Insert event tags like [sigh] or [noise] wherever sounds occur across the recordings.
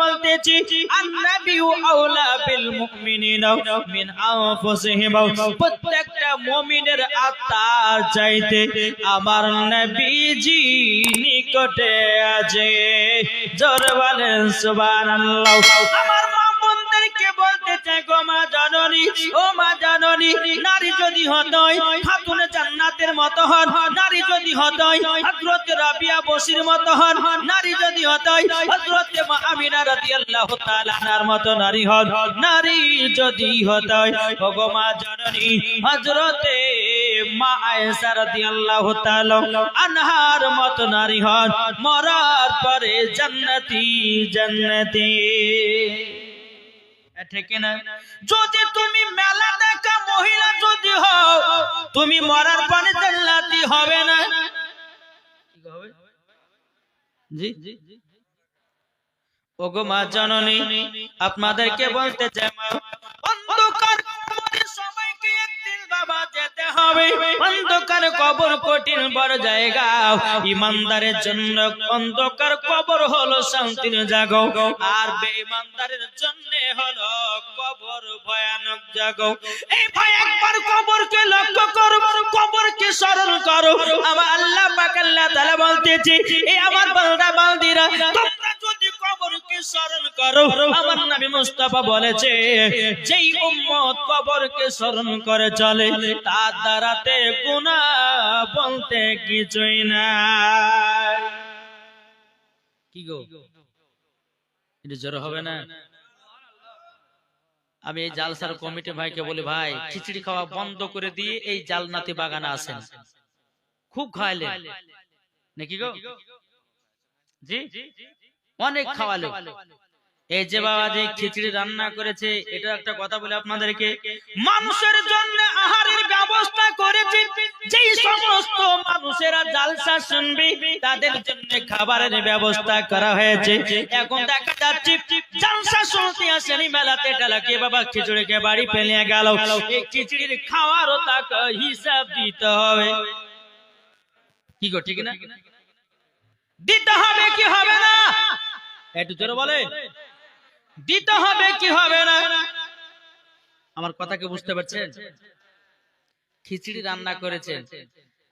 বলতেছি, আন্নাবিউ আউলা বিল মুমিনিনা মিন আনফুসিহিম। প্রত্যেকটা মুমিনের আত্মার চাইতে আমার নবীজি নিকটে আছে। জোরে বলেন সুবহানাল্লাহ। আমার জননী, ও মা জননী, নারী যদি হতই, খাতুনে জান্নাতের মতো হন, নারী যদি হতই, হযরত রাবিয়া মতো হন, নারী যদি হতই, হযরত মা রাদিয়াল্লাহু তাআলা আনহার মতো নারী হন, নারী যদি হতই ও গো মা জননী, হযরতে মা আয়েশা রাদিয়াল্লাহু তাআলা আনহার মতো নারী হন, মরার পরে জান্নাতি জান্নাতি। যদি তুমি মেলা দেখা মহিলা যদি হও, তুমি মরার পানি হবে না। ওগো মা জননী, আপনাদেরকে বলতে চাই অন্ধকার বাবা যেতে হবে। অন্ধকার কবর কঠিন বড় জায়গা। ইমানদারের জন্য অন্ধকার কবর হলো শান্তির জাগো। আর বেঈমানদারের জন্য হলো কবর ভয়ানক জাগো। এই একবার কবরকে লক্ষ্য করো, কবরকে স্মরণ করো। আমার আল্লাহ পাক আল্লাহ তাআলা বলতেছি এই আমার বান্দা, বান্দিরা স্মরণ করো। আমার নবী মুস্তাফা বলেছে, যেই উম্মত কবরকে স্মরণ করে চলে, তার দ্বারাতে গুনাহ বলতে কিছুই কি গো? এটা জোর হবে না? আমি এই জালসার কমিটি ভাইকে বলি, ভাই, খিচড়ি খাওয়া বন্ধ করে দিয়ে এই জালনাতি বাগানে আসেন। খুব খাওয়াইলেন নাকি গো? জি? অনেক খাওয়ালো। এই যে বাবা যে খিচড়ি রান্না করেছে এটা একটা কথা বলে আপনাদেরকে মানুষের জন্য আহারের ব্যবস্থা করেছে। যেই সমস্ত মানুষেরা জালসা শুনবে তাদের জন্য খাবারের ব্যবস্থা করা হয়েছে। এখন দেখা যাচ্ছে জালসা শুনতে আসেনি মেলাতে টালাকে বাবা খিচুড়িকে বাড়ি ফেলে গেল। এই খিচুড়ির খাওয়ারও তাকে হিসাব দিতে হবে। কি গো ঠিক না? দিতে হবে কি হবে না? একটু জোরে বলে দিতে হবে কি হবে না? আমার কথা কে বুঝতে পারছেন? খিচড়ি রান্না করেছেন।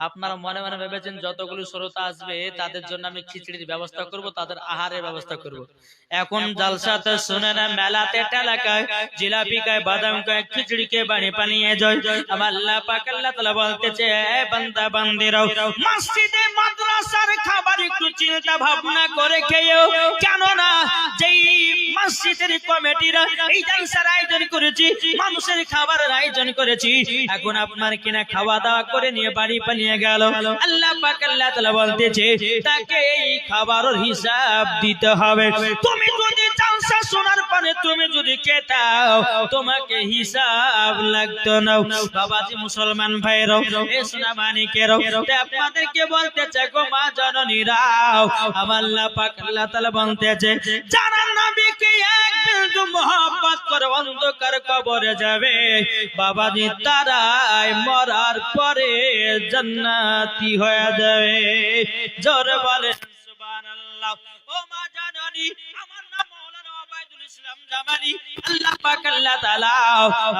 আপনারা মনে মনে ভেবেছেন যতগুলো শ্রোতা আসবে, তাদের জন্য আমি খিচড়ির ব্যবস্থা করব, তাদের আহারের ব্যবস্থা করব। এখন জালসাতে শুনে না, মেলাতে টেলাকায় জিলাপি খায় বাদাম কায় খিচড়ি কে বাড়ি পানিয়ে যায়। আমার আল্লাহ পাক আল্লাহ তাআলা বলতেছে, এ বান্দা, বান্দিরাও, মসজিদে মাদ্রাসার খাবার একটু চিন্তা ভাবনা করে খেয়েও কেন না যেই মসজিদের কমিটিরা এই জালসার আয়োজন করেছি, মানুষের খাবারের আয়োজন করেছি, এখন আপনার কিনা খাওয়া দাওয়া করে নিয়ে বাড়ি পালিয়ে গেল। আল্লাহ পাক আল্লাহ তাআলা বলতেছে তাকে এই খাবারের হিসাব দিতে হবে। তুমি শোনার তুমি যদি খেতাও তোমাকে হিসাব লাগতো না। বাবাজি মুসলমান ভাইরাও এ সোনা মানিকেরও তে আপনাদেরকে বলতে চাই গো মা জননীরাও, আমার আল্লাহ পাক আল্লাহ তাআলা বলতেছে যারা নবীকে এক বিন্দু মোহাম্মত করে অন্ধকার কবরে যাবে। বাবাজি তারাই মরার পরে জান্নাতি হয়ে যাবে। জোরে বলে সুবহানাল্লাহ। ও মা জননী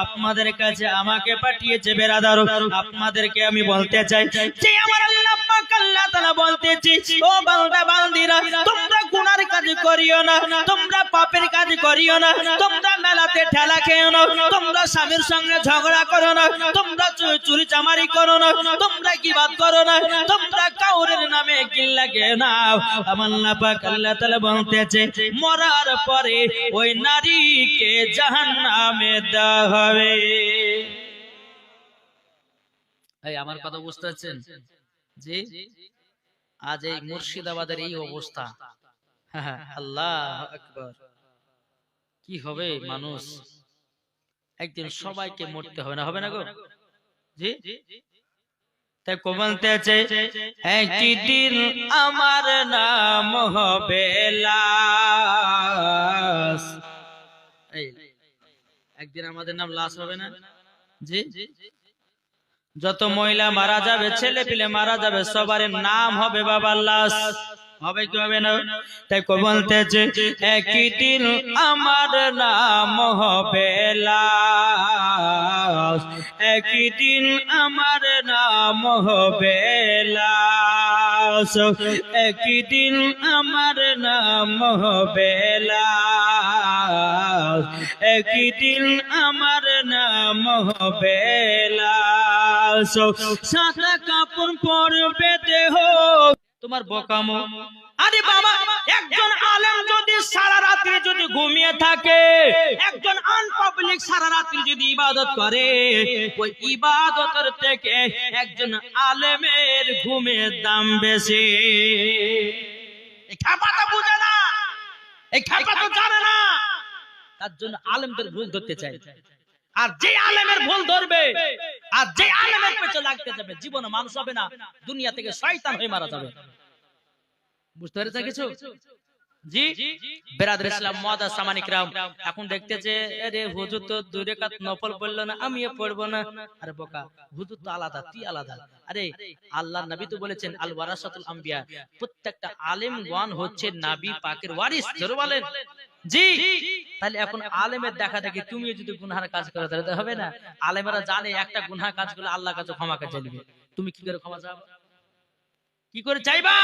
আপনাদের কাছে আমাকে পাঠিয়েছে বেরাদার। আপনাদেরকে আমি বলতে চাই যে আমার বলতেছি। ও বান্দা তোমরা গুনার কাজ করিও না, তোমরা পাপের কাজ করিও না, তোমরা মেলাতে ঠেলা খেও না, তোমরা স্বামীর সঙ্গে ঝগড়া করো না, তোমরা চুরি চামারি করো না, তোমরা কি বাদ করো না, তোমরা কাউরের নামে কিল্লা না। আল্লাহ পাক আল্লাহ তাআলা বলতেছে, মরার পরে ওই নারীকে জাহান্নামে দেওয়া হবে। আমার কথা বুঝতে পারছেন? জি? আজ এই মুর্শিদাবাদের এই অবস্থা। [laughs] আল্লাহ আকবার। কি হবে মানুষ? একদিন সবাইকে মরতে হবে না হবে না গো? জি? তাই কমালতে আছে একদিন আমার নাম হবে লাশ। একদিন আমাদের নাম লাশ হবে না? জি। যত মহিলা মারা যাবে ছেলে পিলে মারা যাবে সবার নাম হবে বাবার লাশ। হবে কি হবে না? তাই কো বলতেছে একই দিন আমার নাম হবে লাশ। একই দিন আমার নাম হবে লাশ। একই দিন আমার নাম হবে লাশ। একই দিন আমার নাম হবে লাশ। সাদা কাপড় পরবে দেহ তোমার বোকামো। আরে বাবা একজন আলেম যদি সারা রাত্রি যদি ঘুমিয়ে থাকে একজন আনপাবলিক সারা রাত্রি যদি ইবাদত করে ওই ইবাদতের থেকে একজন আলেমের ঘুমের দাম বেশি। এই খাপাটা বুঝে না এই খাপা তো জানে না। তার জন্য আলেমদের ভুল ধরতে চাই আর যে আলেমের ভুল ধরবে আর যে আলেমের পেছনে লাগতে যাবে জীবনে মানুষ হবে না দুনিয়া থেকে শয়তান হয়ে মারা যাবে। বুঝতে পেরেছে কিছু? জি? বেরাদর ইসলাম মদা সামানিক রাম এখন দেখতে যে আরে হুজুর তো দুই রেখাত নফল পড়ল না আমিও পড়ব না। আরে বোকা হুজুর তো আলাদা তুই আলাদা? আরে আল্লাহ নবী তো বলেছেন আল ওয়ারাসাতুল আম্বিয়া। প্রত্যেকটা আলেম ওয়ান হচ্ছে নবী পাকের ওয়ারিস জোরে বলেন। জি। তাহলে এখন আলেমের দেখা দেখি তুমিও যদি গুনহার কাজ করো তাহলে হবে না। আলেমেরা জানে একটা গুনহা কাজ করলে আল্লাহ কাছে ক্ষমা কাছে নেবে তুমি কি করে ক্ষমা চাও? কি করে চাইবা?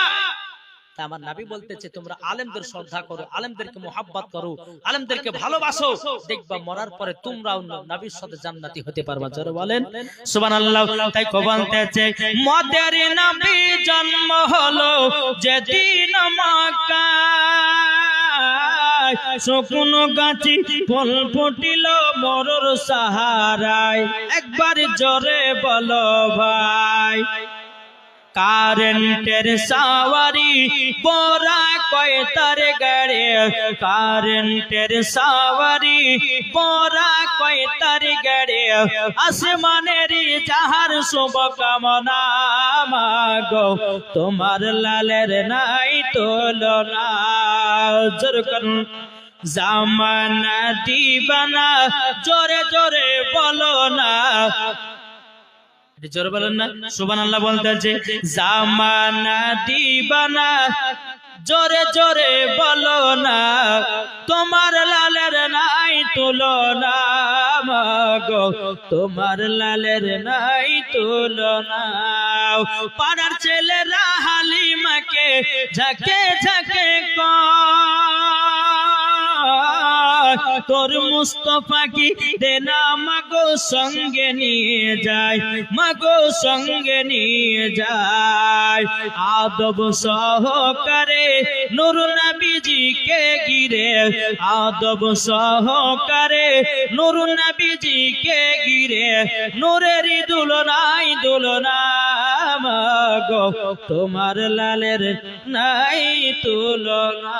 তা আমার নাবি বলতেছে তোমরা আলেমদের শ্রদ্ধা করো আলেমদেরকে মোহাব্বত করো আলেমদেরকে ভালোবাসো দেখবা মরার পরে তোমরাও নবীর সাথে জান্নাতি হতে পারবা জোরে বলেন। সুবহানাল্লাহ তাই কবলতেছে মদের নবী জন্ম হলো যেদিন মক্কায় শকুন গাছি ফল ফুটিল মরুর সাহারায়। একবার জোরে বলো ভাই। কারেন্টের সাওয়ারি পরা কয় তার গাড়ে। কারেন্টের সাওয়ারি পরা কয় তার গাড়ে। আসমানের যাহার শুভ কামনা মাগো, তোমার লালের নাই তোলনা। জামানা দিবানা, জোরে জোরে বলো না জোরে বলেন না সুবান আল্লাহ বলতেছে, জামানা দিবানা, জোরে জোরে বলো না, তোমার লালের নাই তুলনা, মাগো, তোমার লালের নাই তুলনা। পাড়ার ছেলেরা হালিমাকে ঝাঁকে ঝাঁকে কয়, তোর মুস্তফা কি দেনা সঙ্গে নিয়ে যায়, মাগো সঙ্গে নিয়ে যায়। আদব সহকারে নুর নবীজিকে গিরে আদব সহকারে নুর নবীজিকে গিরে নুরের দুলনাই দুলনা মাগো, তোমার লালের নাই তুলনা।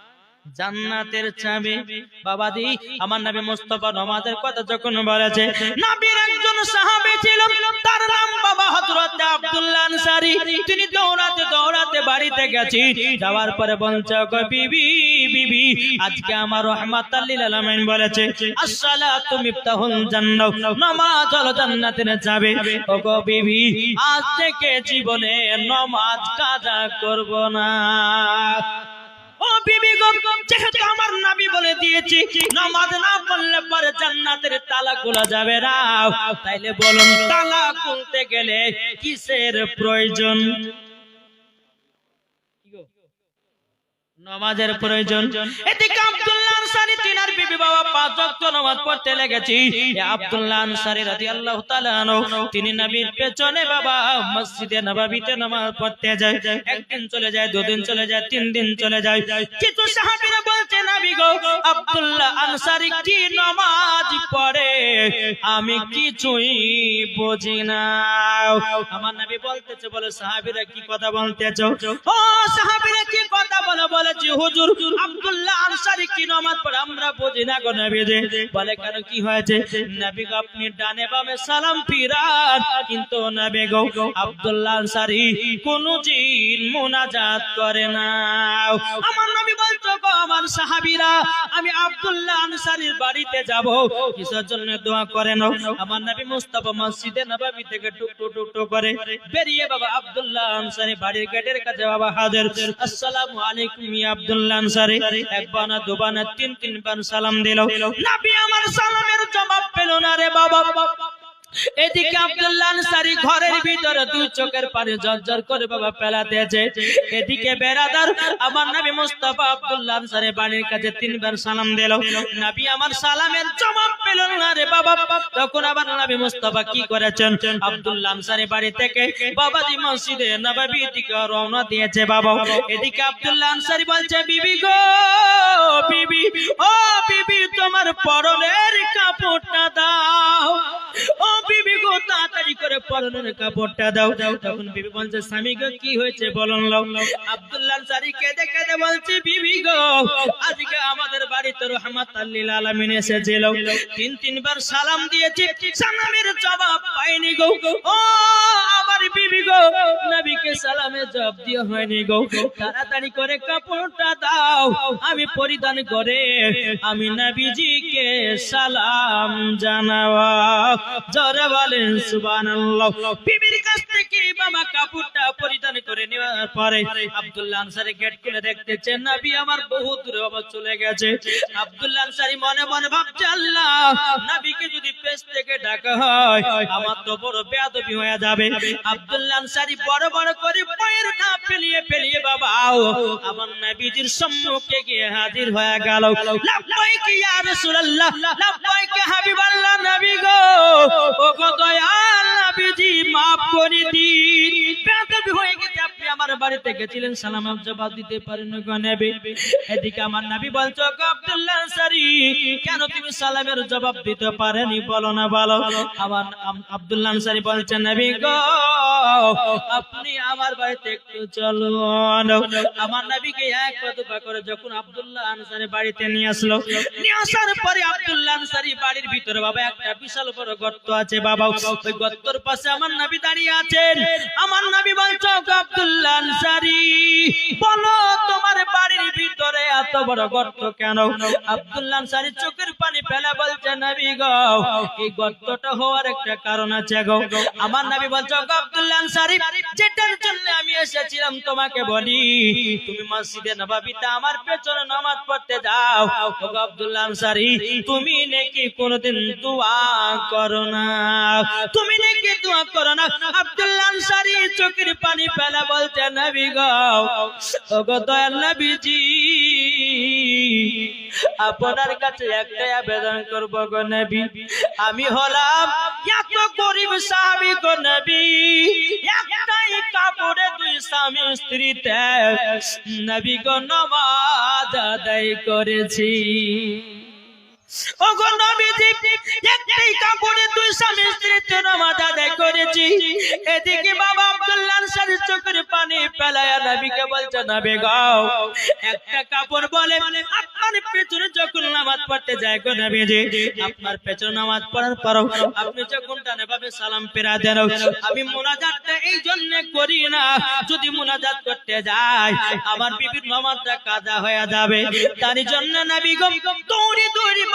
জান্নাতের চাবি। বাবাজি আমার নবী মুস্তাফা নামাজের কথা যখন বলেছে নবীর একজন সাহাবী ছিল তার নাম বাবা হযরত আব্দুল্লাহ আনসারী। তিনি দৌড়াতে দৌড়াতে বাড়িতে গেছি। যাওয়ার পরে বলছে গো বিবি বিবি আজকে আমার রহমাতাল লিল আলামিন বলেছে আসসালাতু মিফতাহুল জান্নাহ নামাজ হলো জান্নাতের চাবি। ও গো বিবি আজ থেকে জীবনে নামাজ কাজা করব না। আমার নবী বলে দিয়েছি, নামাজ না পড়লে পরে জান্নাতের তালা খোলা যাবে না। তাইলে বলুন, তালা খুলতে গেলে কিসের প্রয়োজন? নামাজের প্রয়োজন। এদিকে আব্দুল্লাহ আনসারী তিনার বিবি বাবা পাঁচ ওয়াক্ত নামাজ পড়তে লেগেছি। এ আব্দুল্লাহ আনসারী রাদিয়াল্লাহু তাআলা আনহু। তিনি নবীর পেছনে বাবা মসজিদে নববীতে নামাজ পড়তে যায়। একদিন চলে যায় দুদিন চলে যায় তিন দিন চলে যায়। কিছু সাহাবীরা বলছে নবী গো আব্দুল্লাহ আনসারী কি নামাজ পড়ে? আমি কিছুই বুঝি না। আমার নবী বলতেছে বলে সাহাবীরা কি কথা বলতেছো। ও সাহাবীরা কি কথা বলে বলে জি হুজুর, আব্দুল্লাহ কি নামাজ পড়ে? আমরা বুঝি না গো নবী যে বলে, কেন কি হয়েছে? নবী গো, আপনি ডানে বামে সালাম ফিরান। কিন্তু নবী গো, আব্দুল্লাহ আনসারি কোন জিন মুনাজাত করে না। আমার আমার সাহাবীরা, আমি আব্দুল্লাহ আনসারির বাড়িতে যাব। কিসের জন্য দোয়া করেন? আমার নবী মুস্তাফা মসজিদে নববী থেকে টুকটু টুকটু করে বেরিয়ে বাবা আব্দুল্লাহ আনসারি বাড়ির গেটের কাছে বাবা হাজার। আসসালামু আলাইকুম ইয়া আব্দুল্লাহ আনসারি। একবার না দুবার না তিন, তিনবার সালাম দিল। নবী আমার সালামের জবাব পেল না রে বাবা। এদিকে আব্দুল্লাহ আনসারি ঘরের ভিতরে দুই চোখের পানি করে বাবা এদিকে বেরাদার আমার নবী মুস্তাফা আব্দুল্লাহ আনসারি বাড়ির কাছে তিনবার সালাম দিল। নবী আমার সালামের জবাব পেল না রে বাবা। তখন নবী মুস্তাফা কি করেছেন? আব্দুল্লাহ আনসারি বাড়ি থেকে বাবাজি মসজিদে দিকে রওনা দিয়েছে বাবা। এদিকে আব্দুল্লাহ আনসারি বলছে, বিবি গো, বিবি, ও বিবি তোমার পরনের কাপড়টা দাও। ও বিবি গো, তাড়াতাড়ি করে পরনের কাপড়টা দাও। তখন বিবি বলছে, স্বামী গো, কি হয়েছে বলুন লাও। আব্দুল্লাহ আনসারি কেঁদে কেঁদে বলছে, বিবি গো, আজকে আমাদের বাড়িতে রহমত আল্লিল আলামিন এসেছিল। তিন, তিনবার সালাম দিয়েছি, সালামের জবাব পাইনি গো। ও আমার বিবি গো, নবীকে সালামের জবাব দিয়ে হয়নি গো। তাড়াতাড়ি করে কাপড়টা দাও, আমি পরিধান করে, আমি সালাম জানাওয়া। বলেন, সুবহানাল্লাহ। কাছ থেকে কাপড়টা পরিধান করে নেওয়ার পরে আব্দুল্লাহ আনসারি গেট খুলে দেখতেছেন নবী, আমার বহু দূরে চলে গেছে। আব্দুল্লাহ আনসারি মনে মনে ভাবছে, আল্লাহ, নবীকে যদি থেকে ডাকা হয়, আমার তো বড় বেয়াদবি হয়ে যাবে। আব্দুল্লাহ আনসারি বড় বড় করে পায়ের না ফেলিয়ে ফেলিয়ে বাবা আমার নবীজির সম্মুখে গিয়ে হাজির হয়ে গেল। লাব্বাইক ইয়া আমার জবাব দিতে নবী। এদিকে কেন তুমি সালামের জবাব দিতে পারেনি বলো না, বলো। আমার আম- আব্দুল্লাহ আনসারী বলছেন নবী গো, আপনি আমার আব্দুল্লাহ আনসারি বাড়িতে নিয়ে আসলো, নিয়ে আসার পরে আনসারি বাড়ির ভিতরে বাবা, একটা বিশাল বড় গর্ত আছে বাবা। গর্তর পাশে আমার নবী দাঁড়িয়ে আছেন। আমার নবী বলছো আব্দুল্লাহ আনসারি, বলো তোমার বড় গর্ত কেন? আনসারী চোখের পানি ফেলে বলছে, নবী গো, এই গর্তটা হওয়ার একটা কারণ আছে গো। আমার আনসারী যেটার জন্য আমি এসেছিলাম তোমাকে বলি, তুমি মসজিদে নবাবিতে আমার পেছনে নামাজ পড়তে যাও। আনসারী তুমি নাকি কোনোদিন দোয়া করো না? তুমি নাকি দোয়া করো না? আব্দুল্লাহ আনসারী চোখের পানি ফেলে বলছে, নবী গো ও গো দয়াল নবীজি আপনার কাছে একটাই আবেদন করব গো নবী। আমি হলাম এত গরিব স্বামী গো নবী। একটাই কাপড়ে দুই স্বামী স্ত্রীতে নবী গো নমাজ আদায় করেছি। আপনার পেছনে নামাজ পড়ার পর আপনি যখন ভাবে সালাম ফেরা দেন, আমি মুনাজাতটা এই জন্য করি না। যদি মুনাজাত করতে যাই, আমার বিবির নামাজটা কাজা হয়ে যাবে। তার জন্য নবী গম দৌড়ি দৌড়ি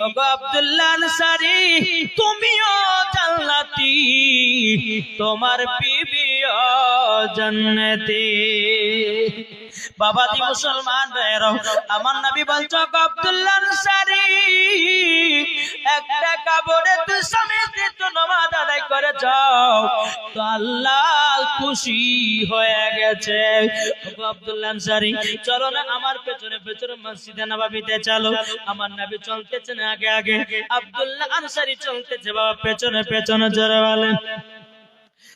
আব্দুল্লাহ সারি তুমিও জান্নাতি। তোমার বিবিও জান্নাতি। বাবা দি মুসলমান আমার নবী আব্দুল্লাহ একটা তুই আদায় করে যাও তো আল্লাহ খুশি হয়ে গেছে। আব্দুল্লাহ চলো না আমার পেছনে পেছনে মসজিদে নবাবিতে চলো। আমার নবী চলতেছেন আগে আগে। আব্দুল্লাহ আনসারী চলতেছে, বাবা পেছনে পেছনে জোরে বলেন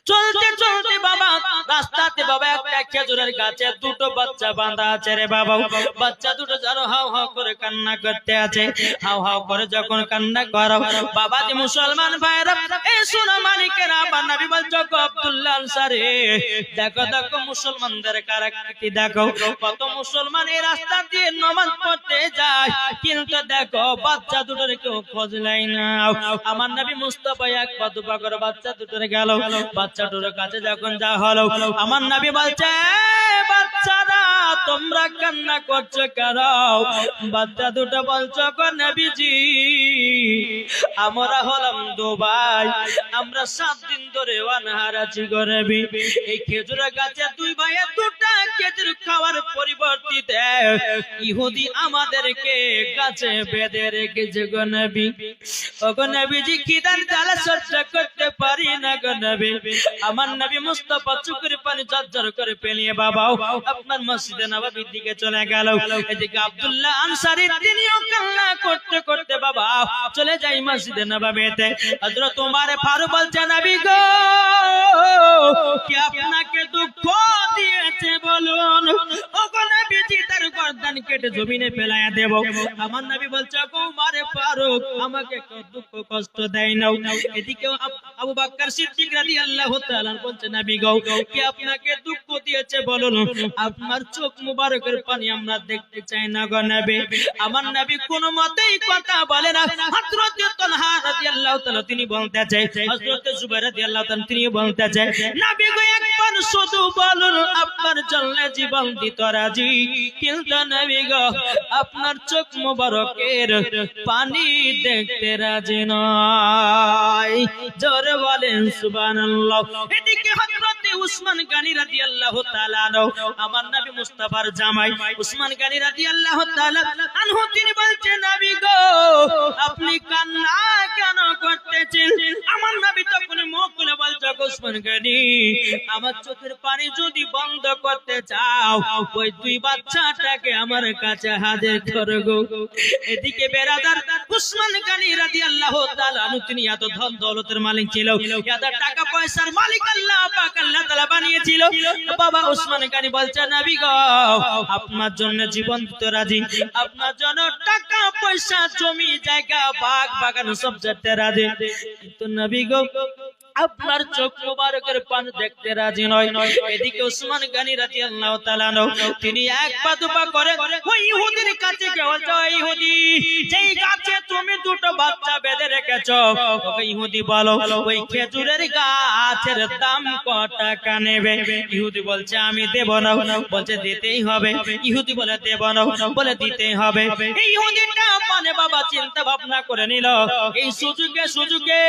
চলতে চলতে বাবা, রাস্তাতে বাবা, একটা খেজুরের গাছে দুটো বাচ্চা বাঁধা আছে রে বাবা বাচ্চা দুটো যেন হাও হাও করে কান্না করতে আছে। হাও হাও করে যখন কান্না করো, বাবা দি মুসলমান ভাইরা এই সোনা মালিকের আমার নবী বলছো আব্দুল্লাহ আনসারী। দেখো দেখো মুসলমানদের কারাকৃতি, দেখো, কত মুসলমান এই রাস্তা দিয়ে নমাজ পড়তে যায়। কিন্তু দেখো, বাচ্চা দুটোর কেউ খোঁজ লাই না। আমার নবী মুস্তফা এক কত করে বাচ্চা দুটোর গেল। বাচ্চা দুটোর কাছে যখন যা হলো, আমার নবী বলছে "এই বাচ্চারা, তোমরা কান্না করছ কেন? বাচ্চা দুটো বলছো নবীজি, আমরা হলাম দুবাই, আমরা সাত দিন ধরে অনাহার আছি এই খেজুরের গাছে দুই ভাইয়ের দুটা খেজুর খাওয়ার পরিবর্তিতে ইহুদি আমাদেরকে গাছে বেঁধে রেখেছে গো নবী। ও গো নবীজি খিদার জ্বালা সহ্য করতে পারি না গো নবী। আমার নবী মুস্তাফা চুকুরি পানি ঝরঝর করে পেলিয়ে বাবাও আপনার মসজিদে নবাবির দিকে চলে গেল। এদিকে আব্দুল্লাহ আনসারী তিনিও কান্না করতে করতে বাবা চলে যাই মসজিদে নবাবিতে। হযরত তোমার ফারুক বলছে, নবী গো, কি আপনাকে দুঃখ দিয়েছে বলুন? ও গো নবীজি তার গর্দান কেটে জমিনে ফেলায়া দেব। আমার নবী বলছে গো মারে ফারুক, আমাকে কেউ দুঃখ কষ্ট দেয় না এদিকে আব- বাক্কার সিদ্দিক রাদিয়াল্লাহু তাআলা নবী গো, কি আপনাকে দুঃখ দিয়েছে বলুন? আপনার চোখ মুবারকের পানি আমরা দেখতে চাই না গো নবী। আমার নবী কোনো মতেই কথা বলে না। হযরত রাদিয়াল্লাহু তাআলা তিনি বলতেছে হযরত জুবাইর রাদিয়াল্লাহু তাআলা তিনি বলতেছে নবী গো, একবার শুধু বলুন, আপনার জন্য জীবন দিতে রাজি। কিন্তু নবী গো, আপনার চোখ মুবারকের পানি দেখতে রাজি নয়। জোরে বলেন, সুবহানাল্লাহ। এদিকে উসমান রাদিয়াল্লাহু তাআলা আমার নবী মুস্তাফার জামাই উসমান রাদিয়াল্লাহু তাআলা আনহু, তিনি বলছেন গো, আপনি কান্না কেন করতেছেন? আমার নবী তখন মুখ খুলে বলছে উসমান আমার চোখের পানি যদি বন্ধ করতে চাও, ওই দুই বাচ্চাটাকে আমার কাছে হাজির করো গো। এদিকে বেরাদার উসমান গানি রাদিয়াল্লাহু তাআলা তিনি এত ধন দৌলতের মালিক ছিল, এত টাকা পয়সার মালিক আল্লাহ পাক আল্লাহ তাআলা বানিয়েছিল। বাবা ওসমান গানি বলছে, নবী গো, আপনার জন্য জীবন তো রাজি। আপনার জন্য টাকা, পয়সা, জমি, জায়গা, বাগ, বাগান সব যেতে রাজি। কিন্তু নবী গো আপনার চোখ মুবারকের পান দেখতে রাজি নয়। এদিকে উসমান গানি রাদিয়াল্লাহু তাআলা আনহু, তিনি এক পা দুপা করে ওই ইহুদির কাছে গেল জয় ইহুদি, যেই গাছে তুমি দুটো বাচ্চা বেঁধে রেখেছো ইহুদি বলো, ওই খেজুরের গাছের দাম কত টাকা নেবে? ইহুদি বলছে, আমি দেব না। বলছে, দিতেই হবে। ইহুদি বলে, দেব না। বলে, দিতেই হবে। ইহুদিটা মানে বাবা চিন্তা ভাবনা করে নিল। এই সুযোগে সুযোগে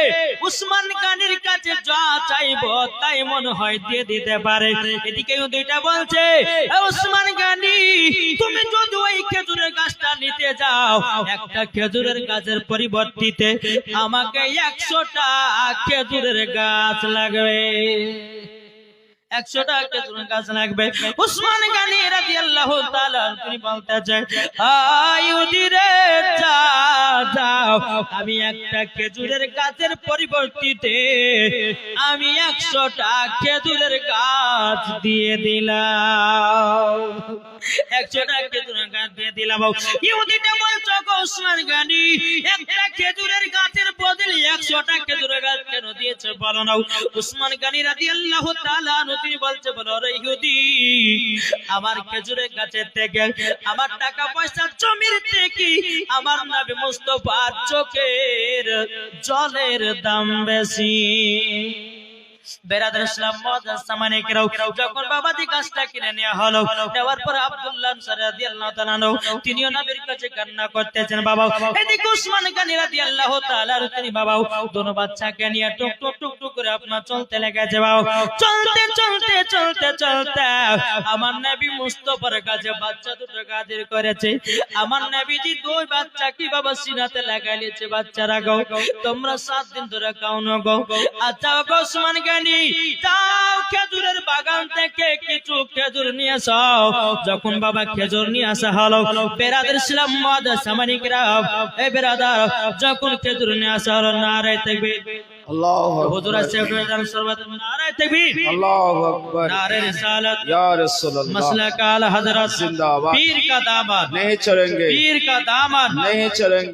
উসমান গানির কাছে যা চাইব তাই মনে হয় দিয়ে দিতে পারে। এদিকে দুইটা বলছে, "এ উসমান গানি, তুমি যদি ওই খেজুরের গাছটা নিতে যাও, একটা খেজুরের গাছের পরিবর্তিতে আমাকে একশোটা খেজুরের গাছ লাগবে। একশো টাকা খেজুরের গাছ লাগবে উসমান গানি রাদিয়াল্লাহু তাআলা তিনি রে যাও, আমি পরিবর্তিতে আমি একশোটা খেজুরের গাছ দিয়ে দিলাম। একশোটা খেজুরের গাছ দিয়ে দিলাম। ইহুদিটা বলছো উসমান গানি, একটা খেজুরের গাছের বদলে একশোটা খেজুরের গাছ কেন দিয়েছে বলো না? উসমান গানি রাদিয়াল্লাহু তাআলা আনহু আমার খেজুরের গাছের থেকে, আমার টাকা পয়সা জমির থেকে, আমার নবী মুস্তাফার চোখের জলের দাম বেশি। বেরাদার ইসলাম মুআজ্জাজ সামানিকরাও যখন বাবাজি গাছটা কিনে নেওয়া হলো, নেওয়ার পর আব্দুল্লাহ রাদিয়াল্লাহু তাআলা তিনিও নবীর কাছে কান্না করতেছেন বাবা এদিকে উসমান গানি রাদিয়াল্লাহু তাআলা তিনি বাবা দোনো বাচ্চাকে নিয়ে টুক টুক টুক টুক করে আপনার চলতে লেগেছে বাবা চলতে চলতে চলতে চলতে আমার নবী মুস্তফার কাছে বাচ্চা দুটো গাজির করেছে। আমার নবীজি দুই বাচ্চা কি বাবা সিনাতে লাগাইছে বাচ্চারা গো? তোমরা সাত দিন ধরে কাউনো গো। আচ্ছা ওসমান গানি, যাও খেজুরের বাগান থেকে কিছু খেজুর নিয়ে আসাও যখন বাবা খেজুর নিয়ে আসা হলো, বেরাদের ছিলাম মদ সামানিকরা এ বেরাদার, যখন খেজুর নিয়ে আসা হলো, নারায় থাকবে। अल्लाह तो हुजूर अस्सलाम सरवत में नारे तकबीर। अल्लाह अकबर। नारे रिसालत। या रसूल अल्लाह मसला काल हज़रत। जिंदाबाद। पीर का दामन नहीं चलेंगे। पीर का दामन नहीं चलेंगे।